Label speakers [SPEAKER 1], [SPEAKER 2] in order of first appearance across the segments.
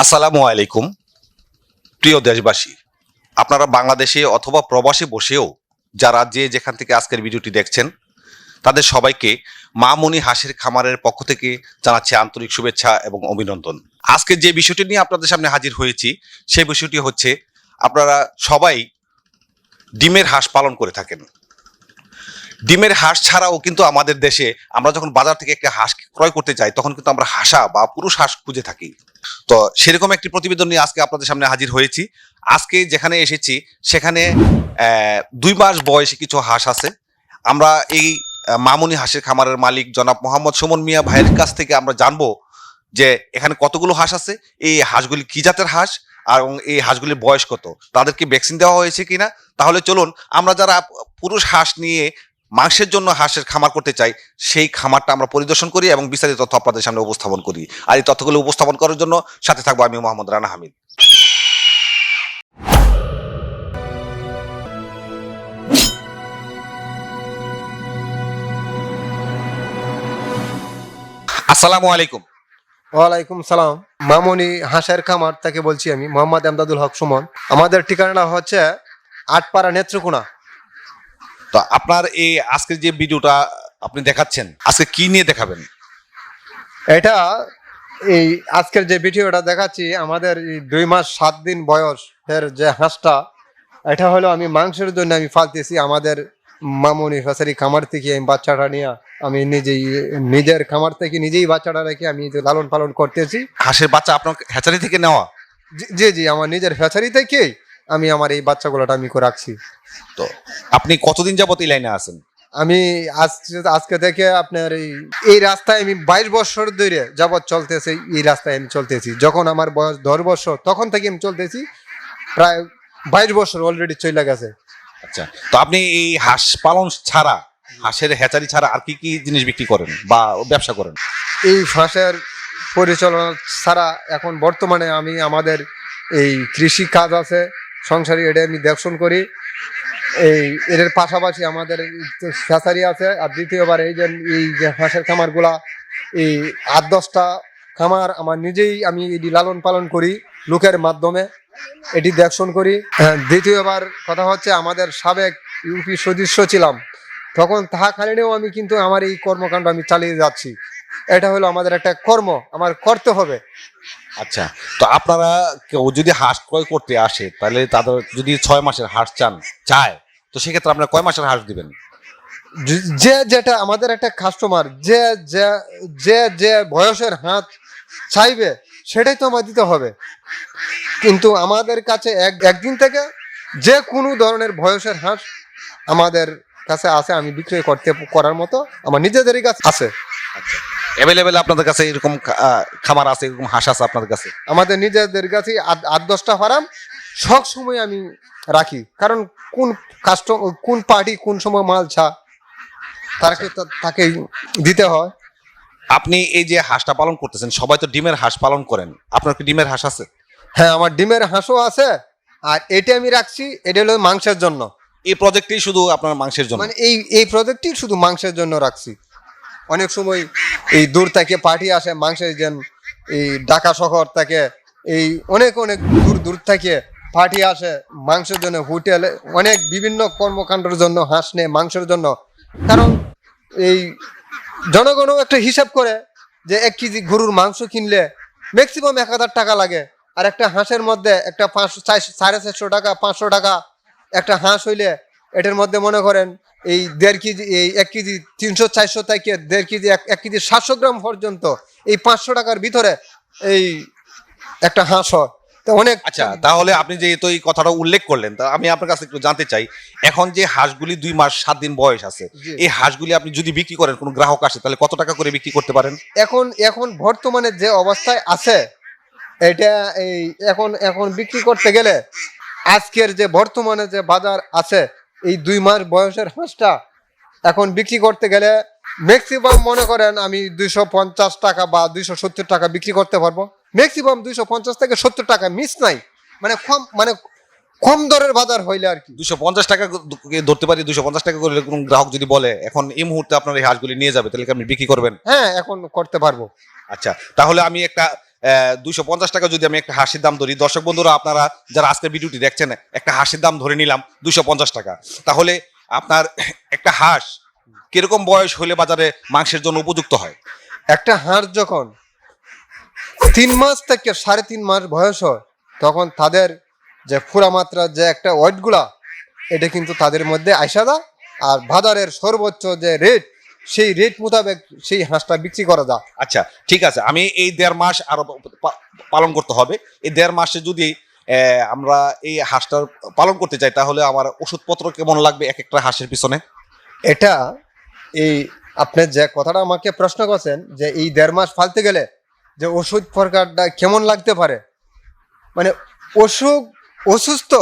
[SPEAKER 1] আসসালামু আলাইকুম, প্রিয় দেশবাসী। আপনারা বাংলাদেশে অথবা প্রবাসে বসেও যারা যে যেখান থেকে আজকের ভিডিওটি দেখছেন, তাদের সবাইকে মামনি হাসির খামারের পক্ষ থেকে জানাচ্ছি আন্তরিক শুভেচ্ছা এবং অভিনন্দন। আজকে যে বিষয়টি নিয়ে আপনাদের সামনে হাজির হয়েছি, সেই বিষয়টি হচ্ছে আপনারা সবাই ডিমের হাঁস পালন করে থাকেন। ডিমের হাঁস ছাড়াও কিন্তু আমাদের দেশে আমরা যখন বাজার থেকে একটা হাঁস ক্রয় করতে যাই, তখন কিন্তু আমরা হাসা বা পুরুষ হাঁস খুঁজে থাকি। তো সেরকম একটি প্রতিবেদন নিয়ে আজকে আপনাদের সামনে হাজির হয়েছি। আজকে যেখানে এসেছি, সেখানে দুই মাস বয়সে কিছু হাঁস আছে। আমরা এই মামুনি হাঁসের খামারের মালিক জনাব মোহাম্মদ সুমন মিয়া ভাইয়ের কাছ থেকে আমরা জানব যে এখানে কতগুলো হাঁস আছে, এই হাঁসগুলি কি জাতের হাঁস আর এবং এই হাঁসগুলির বয়স কত, তাদেরকে ভ্যাকসিন দেওয়া হয়েছে কিনা। তাহলে চলুন, আমরা যারা পুরুষ হাঁস নিয়ে মাংসের জন্য হাঁসের খামার করতে চাই, সেই খামারটা আমরা পরিদর্শন করি এবং বিস্তারিত তথ্য আপনাদের সামনে উপস্থাপন করি। আর এই তথ্যগুলো উপস্থাপন করার জন্য সাথে থাকব আমি মোহাম্মদ রানা হামিদ। আসসালামু আলাইকুম।
[SPEAKER 2] ওয়ালাইকুম সালাম। মামনি হাঁসের খামার থেকে বলছি আমি, মোহাম্মদ আমদাদুল হক সুমন। আমাদের ঠিকানা হচ্ছে আটপাড়া নেত্রকোনা।
[SPEAKER 1] তো আপনার এই আজকের যে ভিডিওটা আপনি দেখাচ্ছেন আজকে কি নিয়ে দেখাবেন?
[SPEAKER 2] এটা এই আজকের যে ভিডিওটা দেখাচ্ছি আমাদের দুই মাস সাত দিন বয়সের যে হাঁসটা এটা হলো আমি মাংসের জন্য আমি ফালতেছি। আমাদের মামনি হাঁসেরই খামার থেকে আমি বাচ্চাটা নিয়ে আমি নিজেই নিজের খামার থেকে নিজেই বাচ্চাটা রেখে আমি যে লালন পালন করতেছি।
[SPEAKER 1] হাঁসের বাচ্চা আপনার হ্যাচারি থেকে নেওয়া?
[SPEAKER 2] জি- জি আমার নিজের ফ্যাচারি থেকে আমি আমার এই বাচ্চাগুলোটা আমি করে রাখছি।
[SPEAKER 1] তো আপনি কতদিন যাবত এই লাইনে আছেন?
[SPEAKER 2] আমি আজকে আজকে থেকে আপনার এই এই রাস্তায় আমি বাইশ বছর ধরে যাবৎ চলতেছি এই রাস্তায় আমি চলতেছি। যখন আমার বয়স দশ বছর তখন থেকে আমি চলতেছি প্রায় বাইশ বছর অলরেডি চলে গেছে।
[SPEAKER 1] আচ্ছা তো আপনি এই হাঁস পালন ছাড়া হাঁসের হ্যাচারি ছাড়া আর কি কি জিনিস বিক্রি করেন বা ব্যবসা করেন?
[SPEAKER 2] এই হাঁসের পরিচালনা ছাড়া এখন বর্তমানে আমি আমাদের এই কৃষি কাজ আছে সংসারে এটা আমি দেখশন করি। এই এর পাশাপাশি আমাদের ফ্যাসারি আছে আর দ্বিতীয়বার এই যে এই যে হাঁসের খামারগুলা এই আট দশটা খামার আমার নিজেই আমি এটি লালন পালন করি লোকের মাধ্যমে এটি দেখশন করি। হ্যাঁ, দ্বিতীয়বার কথা হচ্ছে আমাদের সাবেক ইউপি সদস্য ছিলাম তখন তাহা থাকাকালীনও আমি কিন্তু আমার এই কর্মকাণ্ড আমি চালিয়ে যাচ্ছি। এটা হলো আমাদের একটা কর্ম আমার করতে হবে।
[SPEAKER 1] আচ্ছা তো আপনারা কেউ যদি হাঁস ক্রয় করতে আসে তাহলে তাদের যদি ছয় মাসের হাঁস চান চায় তো সেক্ষেত্রে আপনারা কয় মাসের হাঁস দিবেন?
[SPEAKER 2] যে- যেটা আমাদের একটা কাস্টমার যে যে যে যে বয়সের হাত চাইবে সেটাই তো আমার দিতে হবে। কিন্তু আমাদের কাছে এক একদিন থেকে যে কোনো ধরনের বয়সের হাঁস আমাদের কাছে আছে আমি বিক্রয় করতে করার মতো আমার নিজেদেরই কাছে আছে।
[SPEAKER 1] আচ্ছা। অ্যাভেলেবেল আপনাদের কাছে এরকম খামার আছে এরকম হাঁস আছে আপনাদের কাছে?
[SPEAKER 2] আমাদের নিজেদের কাছে আট- দশটা ফার্ম সব সময় আমি রাখি। কারণ কোন কাস্টম কোন পার্টি কোন সময় মাল ছা তাকে তাকে দিতে হয়।
[SPEAKER 1] আপনি এই যে হাঁসটা পালন করতেছেন সবাই তো ডিমের হাঁস পালন করেন। আপনার কি ডিমের হাঁস আছে?
[SPEAKER 2] হ্যাঁ আমার ডিমের হাঁসও আছে আর এটা আমি রাখছি এটা হলো মাংসের জন্য।
[SPEAKER 1] এই প্রজেক্টই শুধু আপনার মাংসের জন্য?
[SPEAKER 2] মানে এই এই প্রজেক্টটি শুধু মাংসের জন্য রাখছি। অনেক সময় এই দূর থেকে পার্টি আসে, মাংসের যেন এই ঢাকা শহর থেকে এই অনেক অনেক দূর দূর থেকে পার্টি আসে, মাংসের জন্য হোটেলে, অনেক বিভিন্ন কর্মকাণ্ডের জন্য হাঁস নেয় মাংসের জন্য। কারণ এই জনগণও একটা হিসাব করে যে এক কেজি গরুর মাংস কিনলে ম্যাক্সিমাম এক হাজার টাকা লাগে। আর একটা হাঁসের মধ্যে একটা পাঁচশো সাড়ে চারশো টাকা, পাঁচশো টাকা একটা হাঁস হইলে এটার মধ্যে মনে করেন এই দেড় কেজি এই এক কেজি তিনশো চারশো থেকে দেড় কেজি এক কেজি সাতশো গ্রাম পর্যন্ত এই পাঁচশো টাকার ভিতরে এই একটা হাঁস হয়। তো অনেক
[SPEAKER 1] আচ্ছা তাহলে আপনি যে এই কথাটা উল্লেখ করলেন তা আমি আপনার কাছে একটু জানতে চাই। এখন যে হাঁসগুলি দুই মাস সাত দিন বয়স আছে। এই হাঁসগুলি আপনি যদি বিক্রি করেন কোনো গ্রাহক আসে তাহলে কত টাকা করে বিক্রি করতে পারেন?
[SPEAKER 2] এখন এখন বর্তমানে যে অবস্থায় আছে এটা এই এখন এখন বিক্রি করতে গেলে আজকের যে বর্তমানে যে বাজার আছে এই দুই মাস বয়সের হাঁসটা এখন বিক্রি করতে গেলে ম্যাক্সিমাম মনে করেন আমি দুইশো পঞ্চাশ টাকা বা দুইশো সত্তর টাকা বিক্রি করতে পারব। ম্যাক্সিমাম দুইশো পঞ্চাশ থেকে সত্তর টাকা মিস নাই। মানে কম মানে কম দরের বাজার হইলে আর কি।
[SPEAKER 1] দুশো পঞ্চাশ টাকা ধরতে পারি দুশো পঞ্চাশ টাকা করে কোনো গ্রাহক যদি বলে এখন এই মুহূর্তে আপনার এই হাঁসগুলি নিয়ে যাবে তাহলে কি আপনি বিক্রি করবেন?
[SPEAKER 2] হ্যাঁ এখন করতে পারব।
[SPEAKER 1] আচ্ছা তাহলে আমি একটা দুইশো পঞ্চাশ টাকা যদি আমি একটা হাসির দাম ধরি, দর্শক বন্ধুরা, আপনারা যারা আজকের ভিডিওটি দেখছেন, একটা হাসির দাম ধরে নিলাম দুশো পঞ্চাশ টাকা। তাহলে আপনার একটা হাঁস কীরকম বয়স হলে বাজারে মাংসের জন্য উপযুক্ত হয়?
[SPEAKER 2] একটা হাঁস যখন তিন মাস থেকে সাড়ে তিন মাস বয়স হয়, তখন তাদের যে পুরা মাত্রা, যে একটা ওয়েটগুলা, এটা কিন্তু তাদের মধ্যে আইসা দেয় আর বাজারের সর্বোচ্চ যে রেট সেই রেট মোতাবেক সেই হাঁসটা বিক্রি করা যায়
[SPEAKER 1] আচ্ছা ঠিক আছে। আমি এই দেড় মাস আরও পালন করতে হবে। এই দেড় মাসে যদি আমরা এই হাঁসটা পালন করতে চাই তাহলে আমার ওষুধপত্র কেমন লাগবে এক একটা হাঁসের পিছনে?
[SPEAKER 2] এটা এই আপনি যে কথাটা আমাকে প্রশ্ন করছেন যে এই দেড় মাস ফালতে গেলে যে ওষুধ প্রকারটা কেমন লাগতে পারে? মানে অসুখ অসুস্থ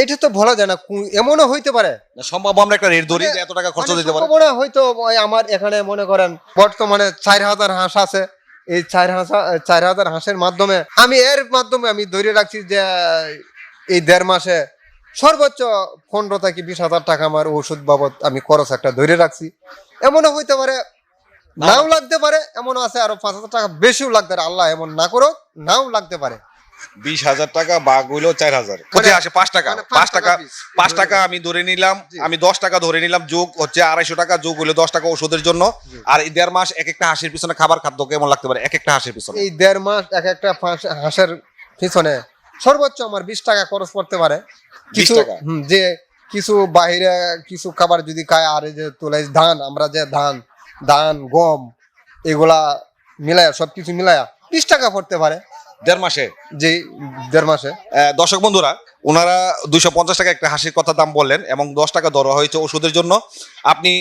[SPEAKER 2] এটা তো বলা যায় না এমনও হইতে পারে।
[SPEAKER 1] সম্ভব আমরা একটা রেট ধরি এত টাকা খরচ
[SPEAKER 2] মানে
[SPEAKER 1] দিতে পারে।
[SPEAKER 2] সম্ভাবনা হয়তো আমার এখানে মনে করেন বর্তমানে চার হাজার হাঁস আছে। এই চার হাঁসা চার হাজার হাঁসের মাধ্যমে আমি এর মাধ্যমে আমি ধরে রাখছি যে এই দেড় মাসে সর্বোচ্চ পনেরো থেকে বিশ হাজার টাকা আমার ওষুধ বাবদ আমি খরচ একটা ধরে রাখছি। এমনও হইতে পারে নাও লাগতে পারে এমন আছে আরও পাঁচ হাজার টাকা বেশিও লাগতে পারে। আল্লাহ এমন না করো নাও লাগতে পারে।
[SPEAKER 1] বিশ হাজার টাকা বা গুলো চার হাজার। কোথায় আসে? পাঁচ টাকা।
[SPEAKER 2] মানে
[SPEAKER 1] পাঁচ টাকা পাঁচ টাকা আমি ধরে নিলাম আমি দশ টাকা ধরে নিলাম যোগ হচ্ছে আড়াইশো টাকা যোগ হলো দশ টাকা ওষুধের জন্য। আর এই দেড় মাস এক একটা হাঁসের পিছনে খাবার খাদ্য কেমন লাগতে পারে? এক একটা হাঁসের পিছনে।
[SPEAKER 2] এই দেড় মাস এক একটা হাঁসের পিছনে সর্বোচ্চ আমার বিশ টাকা খরচ করতে পারে। কিছু যে কিছু বাহিরে কিছু খাবার যদি খায় আর এই যে তোলাই ধান আমরা যে ধান ধান গম এগুলা মিলায়া সবকিছু মিলায়া বিশ টাকা পড়তে পারে।
[SPEAKER 1] দেড় মাসে?
[SPEAKER 2] যে দেড় মাসে।
[SPEAKER 1] দর্শক বন্ধুরা ওনারা দুইশো পঞ্চাশ টাকা একটা হাসির কথা দাম বললেন এবং দশ টাকা ধরা হয়েছে ওষুধের জন্য। আপনি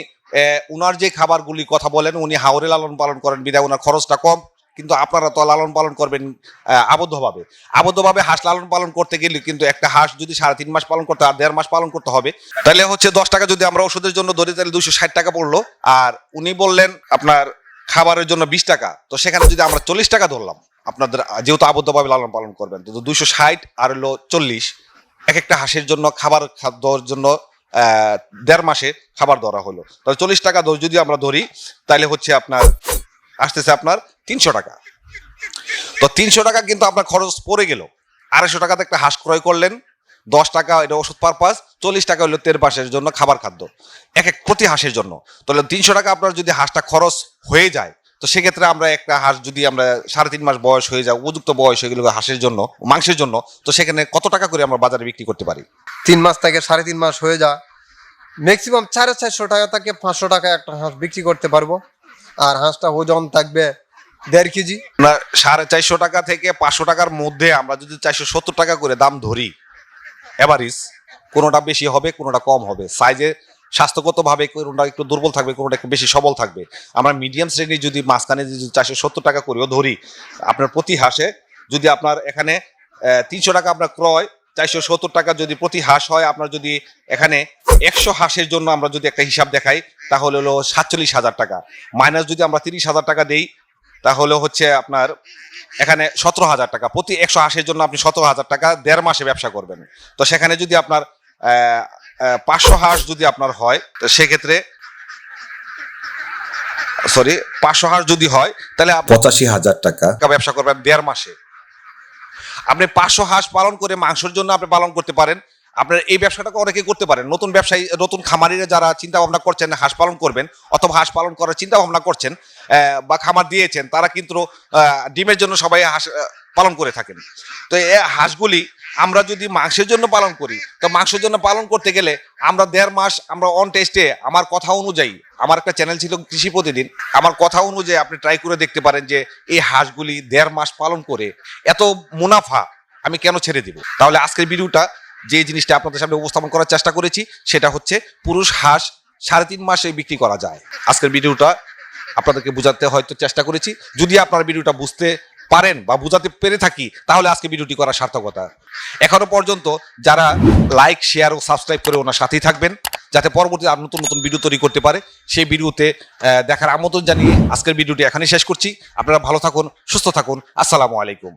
[SPEAKER 1] উনার যে খাবারগুলি কথা বলেন উনি হাওরে লালন পালন করেন বিদায় ওনার খরচটা কম কিন্তু আপনারা তো লালন পালন করবেন আবদ্ধভাবে। আবদ্ধভাবে হাঁস লালন পালন করতে গেলে কিন্তু একটা হাঁস যদি সাড়ে তিন মাস পালন করতে আর দেড় মাস পালন করতে হবে তাহলে হচ্ছে দশ টাকা যদি আমরা ওষুধের জন্য ধরি তাহলে দুশো ষাট টাকা পড়ল। আর উনি বললেন আপনার খাবারের জন্য বিশ টাকা তো সেখানে যদি আমরা চল্লিশ টাকা ধরলাম আপনাদের, যেহেতু আবদ্ধভাবে লালন পালন করবেন, তো দুশো ষাট আর হলো চল্লিশ, এক একটা হাঁসের জন্য খাবার খাদ্যর জন্য দেড় মাসে খাবার ধরা হলো। তাহলে চল্লিশ টাকা যদি আমরা ধরি তাহলে হচ্ছে আপনার, আসতেছে আপনার তিনশো টাকা। তো তিনশো টাকা কিন্তু আপনার খরচ পড়ে গেল। আড়াইশো টাকাতে একটা হাঁস ক্রয় করলেন, দশ টাকা এটা ওষুধ পারপাস, চল্লিশ টাকা হলো তের পাশের জন্য খাবার খাদ্য, এক এক প্রতি হাঁসের জন্য। তাহলে তিনশো টাকা আপনার যদি হাঁসটা খরচ হয়ে যায় তো সেক্ষেত্রে আমরা একটা হাঁস যদি আমরা সাড়ে তিন মাস বয়স হয়ে যায় উপযুক্ত বয়স হয়ে গেল হাঁসের জন্য মাংসের জন্য তো সেখানে কত টাকা করে আমরা বাজারে বিক্রি করতে পারি?
[SPEAKER 2] তিন মাস থেকে সাড়ে তিন মাস হয়ে যায় ম্যাক্সিমাম সাড়ে চারশো টাকা থেকে পাঁচশো টাকা একটা হাঁস বিক্রি করতে পারব। আর হাঁসটা ওজন থাকবে দেড় কেজি।
[SPEAKER 1] সাড়ে চারশো টাকা থেকে পাঁচশো টাকার মধ্যে আমরা যদি চারশো সত্তর টাকা করে দাম ধরি এভারেজ কোনোটা বেশি হবে কোনোটা কম হবে। সাইজে স্বাস্থ্যগতভাবে কোনোটা একটু দুর্বল থাকবে, কোনোটা একটু বেশি সবল থাকবে। আমরা মিডিয়াম শ্রেণির যদি মাঝখানে যদি চারশো সত্তর টাকা করেও ধরি, আপনার প্রতি হাঁসে যদি আপনার এখানে তিনশো টাকা আপনার ক্রয়, চারশো সত্তর টাকা যদি প্রতি হাঁস হয়, আপনার যদি এখানে একশো হাঁসের জন্য আমরা যদি একটা হিসাব দেখাই, তাহলে হলো সাতচল্লিশ হাজার টাকা। মাইনাস যদি আমরা তিরিশ হাজার টাকা দেই, তাহলে হচ্ছে আপনার এখানে সতেরো হাজার টাকা। প্রতি একশো হাঁসের জন্য আপনি সতেরো হাজার টাকা দেড় মাসে ব্যবসা করবেন। তো সেখানে যদি আপনার পাঁচশো হাঁস যদি আপনার হয় তো সেক্ষেত্রে সরি পাঁচশো হাঁস যদি হয় তাহলে
[SPEAKER 3] পঁচাশি হাজার টাকা।
[SPEAKER 1] ব্যবসা করবেন দেড় মাসে। আপনি পাঁচশো হাঁস পালন করে মাংসের জন্য আপনি পালন করতে পারেন। আপনার এই ব্যবসাটাকে অনেকে করতে পারেন। নতুন ব্যবসায়ী নতুন খামারিরা যারা চিন্তা ভাবনা করছেন হাঁস পালন করবেন অথবা হাঁস পালন করার চিন্তা ভাবনা করছেন আহ, বা খামার দিয়েছেন তারা কিন্তু আহ, ডিমের জন্য সবাই হাঁস পালন করে থাকেন। তো এই হাঁসগুলি আমরা যদি মাংসের জন্য পালন করি, তো মাংসের জন্য পালন করতে গেলে আমরা দেড় মাস আমরা অন টেস্টে আমার কথা অনুযায়ী, আমার একটা চ্যানেল ছিল কৃষি প্রতিদিন, আমার কথা অনুযায়ী আপনি ট্রাই করে দেখতে পারেন যে এই হাঁসগুলি দেড় মাস পালন করে এত মুনাফা আমি কেন ছেড়ে দিব? তাহলে আজকের ভিডিওটা যে জিনিসটা আপনাদের সামনে উপস্থাপন করার চেষ্টা করেছি, সেটা হচ্ছে পুরুষ হাঁস সাড়ে তিন মাসে বিক্রি করা যায়। আজকের ভিডিওটা আপনাদেরকে বোঝাতে হয়তো চেষ্টা করেছি। যদি আপনার ভিডিওটা বুঝতে পারেন বা বোঝাতে পেরে থাকি, তাহলে আজকে ভিডিওটি করার সার্থকতা। এখনও পর্যন্ত যারা লাইক, শেয়ার ও সাবস্ক্রাইব করে ওনার সাথেই থাকবেন, যাতে পরবর্তী আর নতুন নতুন ভিডিও তৈরি করতে পারে। সেই ভিডিওতে দেখার আমন্ত্রণ জানিয়ে আজকের ভিডিওটি এখানেই শেষ করছি। আপনারা ভালো থাকুন, সুস্থ থাকুন। আসসালামু আলাইকুম।